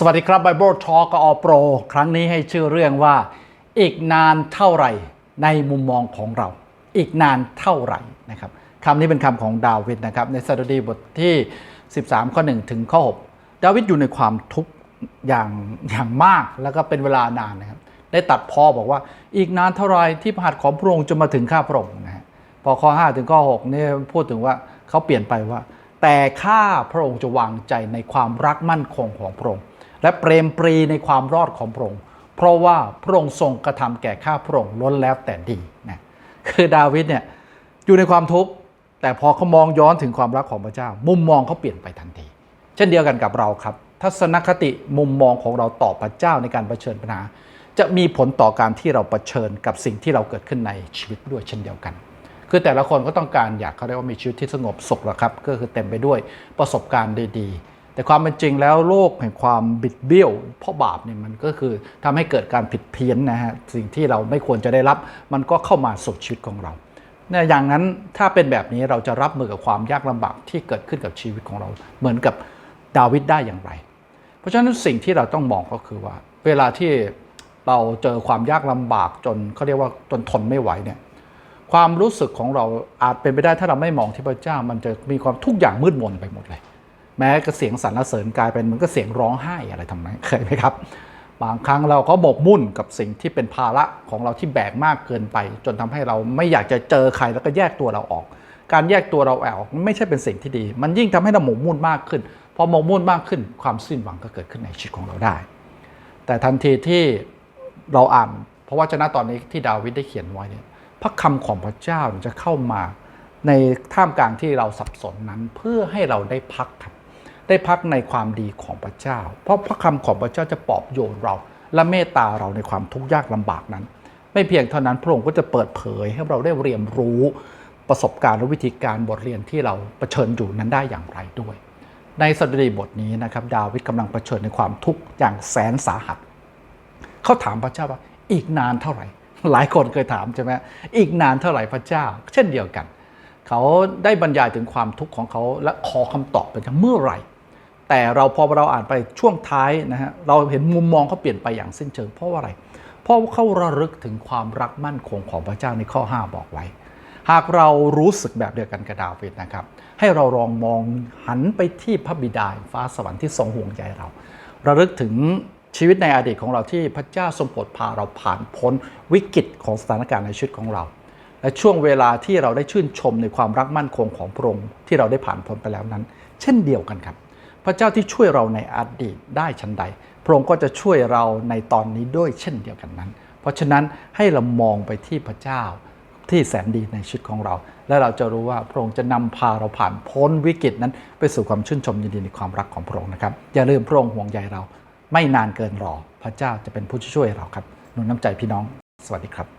สวัสดีครับ Bible Talk กับอโปรครั้งนี้ให้ชื่อเรื่องว่า อีกนานเท่าไหร่ ในมุมมองของเรา อีกนานเท่าไหร่นะครับคำนี้เป็นคำของดาวิดนะครับ ในสดุดีบทที่ 13 ข้อ 1 ถึงข้อ 6 ดาวิดอยู่ในความทุกข์อย่างอย่างมากแล้วก็เป็นเวลานานนะครับได้ตัดพ่อบอกว่า อีกนานเท่าไรที่พระหัตถ์ของพระองค์จะมาถึงข้าพระองค์นะฮะพอข้อ 5 ถึงข้อ6นี่พูดถึงว่าเขาเปลี่ยนไปว่า แต่ข้าพระองค์จะวางใจในความรักมั่นคงของพระองค์ และเปรมปรีในความรอดของพระองค์ เพราะว่าพระองค์ทรงกระทำแก่ข้าพระองค์ล้นแล้วแต่ดีนะคือดาวิดเนี่ยอยู่ในความทุกข์แต่พอเขามองย้อนถึงความรักของพระเจ้า มุมมองเขาเปลี่ยนไปทันที เช่นเดียวกันกับเราครับ ทัศนคติมุมมองของเราต่อพระเจ้าในการรเผชิญปัญหา จะมีผลต่อการที่เรารเผชิญกับสิ่งที่เราเกิดขึ้นในชีวิตด้วยเช่นเดียวกัน คือแต่ละคนก็ต้องการอยากเขาเรียกว่ามีชีวิตที่สงบสุขหละครับ ก็คือเต็มไปด้วยประสบการณ์ดีๆ แต่ความเป็นจริงแล้วโลกแห่งความบิดเบี้ยว เพราะบาปเนี่ยมันก็คือทำให้เกิดการผิดเพี้ยนนะฮะสิ่งที่เราไม่ควรจะได้รับ มันก็เข้ามาสู่ชีวิตของเราเนี่ยอย่างนั้นถ้าเป็นแบบนี้เราจะรับมือกับความยากลำบากที่เกิดขึ้นกับชีวิตของเรา เหมือนกับดาวิดได้อย่างไร เพราะฉะนั้นสิ่งที่เราต้องมองก็คือว่า เวลาที่เราเจอความยากลำบากจนเขาเรียกว่าจนทนไม่ไหวเนี่ยความรู้สึกของเราอาจเป็นไปได้ถ้าเราไม่มองที่พระเจ้า มันจะมีความทุกอย่างมืดมนไปหมดเลย แม้กระเสียงสรรเสริญกลายเป็นเหมันก็เสียงร้องไห้อะไรทำนั้นเคยไหมครับ บางครั้งเราก็บกมุ่นกับสิ่งที่เป็นภาระของเราที่แบกมากเกินไป จนทำให้เราไม่อยากจะเจอใครแล้วก็แยกตัวเราออก การแยกตัวเราออกไม่ใช่เป็นสิ่งที่ดี มันยิ่งทำให้เราหมกมุ่นมากขึ้นพอหมกมุ่นมากขึ้น ความสิ้นหวังก็เกิดขึ้นในชีวิตของเราได้ แต่ทันทีที่เราอ่านเพราะว่าชนะตอนนี้ที่ดาวิดได้เขียนไว้เนี่ยพระคำของพระเจ้าจะเข้ามาในท่ามกลางที่เราสับสนนั้นเพื่อให้เราได้พักครับ ได้พักในความดีของพระเจ้า เพราะพระคำของพระเจ้าจะปลอบโยนเรา และเมตตาเราในความทุกข์ยากลำบากนั้น ไม่เพียงเท่านั้นพระองค์ก็จะเปิดเผยให้เราได้เรียนรู้ประสบการณ์และวิธีการบทเรียนที่เราเผชิญอยู่นั้นได้อย่างไรด้วย ในสดุดีบทนี้นะครับดาวิดกำลังเผชิญในความทุกข์อย่างแสนสาหัส เขาถามพระเจ้าว่าอีกนานเท่าไหร่ หลายคนเคยถามใช่ไหมอีกนานเท่าไหร่พระเจ้า เช่นเดียวกัน เขาได้บรรยายถึงความทุกข์ของเขาและขอคำตอบเป็นเมื่อไหร่ แต่เราพอเราอ่านไปช่วงท้ายนะฮะเราเห็นมุมมองเขาเปลี่ยนไปอย่างสิ้นเชิง เพราะว่าอะไร เพราะเขาระลึกถึงความรักมั่นคงของพระเจ้าในข้อ 5 บอกไว้ หากเรารู้สึกแบบเดียวกันกับดาวิดนะครับ ให้เราลองมองหันไปที่พระบิดาฟ้าสวรรค์ที่ทรงห่วงใยเรา ระลึกถึงชีวิตในอดีตของเราที่พระเจ้าทรงโปรดพาเราผ่านพ้นวิกฤตของสถานการณ์ในชีวิตของเรา และช่วงเวลาที่เราได้ชื่นชมในความรักมั่นคงของพระองค์ที่เราได้ผ่านพ้นไปแล้วนั้น เช่นเดียวกันครับ ระเจ้าที่ช่วยเราในอดีตได้ชันใด พระองค์ก็จะช่วยเราในตอนนี้ด้วยเช่นเดียวกันนั้น เพราะฉะนั้นให้เรามองไปที่พระเจ้าที่แสนดีในชีวิตของเรา และเราจะรู้ว่าพระองค์จะนำพาเราผ่านพ้นวิกฤตนั้น ไปสู่ความชื่นชมยินดีในความรักของพระองค์นะครับ อย่าลืมพระองค์ห่วงใยเรา ไม่นานเกินรอ พระเจ้าจะเป็นผู้ช่วยเราครับหนุนน้ำใจพี่น้อง สวัสดีครับ